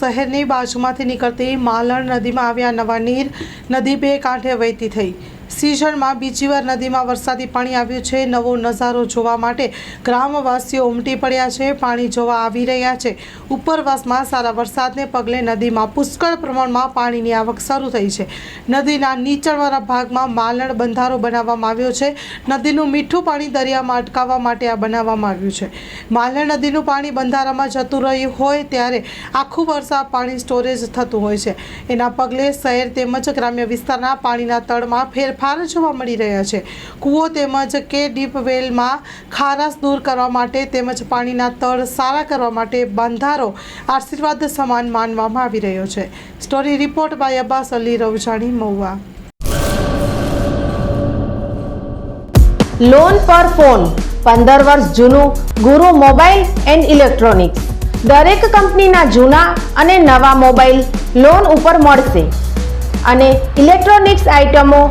શહેરની બાજુમાંથી નીકળતી માલણ નદીમાં આવ્યા નવા નીર નદી બે કાંઠે વહેતી થઈ. સિઝનમાં બીજીવાર નદીમાં વરસાદી પાણી આવ્યું છે. નવો નજારો જોવા માટે ગ્રામવાસીઓ ઉમટી પડ્યા છે. પાણી જોવા આવી રહ્યા છે. ઉપરવાસમાં સારા વરસાદને પગલે નદીમાં પુષ્કળ પ્રમાણમાં પાણીની આવક શરૂ થઈ છે. નદીના નીચાણવાળા ભાગમાં માલણ બંધારો બનાવવામાં આવ્યો છે. નદીનું મીઠું પાણી દરિયામાં અટકાવવા માટે આ બનાવવામાં આવ્યું છે. માલણ નદીનું પાણી બંધારામાં જતું રહ્યું હોય ત્યારે આખું વરસાદ પાણી સ્ટોરેજ થતું હોય છે. એના પગલે શહેર તેમજ ગ્રામ્ય વિસ્તારના પાણીના તળમાં ફેરફાર જોવા મળી રહ્યા છે. કૂવો તેમજ કે ડીપ વેલમાં ખારાશ દૂર કરવા માટે તેમજ પાણીના તળ સારા કરવા માટે બંધારો આશીર્વાદ સમાન માનવામાં આવી રહ્યો છે. Story report by Abbas Ali Ravjani, Mahuva. Loan પર ફોન પંદર વર્ષ જૂનું ગુરુ મોબાઈલ એન્ડ ઇલેક્ટ્રોનિક્સ. દરેક કંપનીના જૂના અને નવા મોબાઈલ લોન ઉપર મળશે. અને ઇલેક્ટ્રોનિક્સ આઇટમો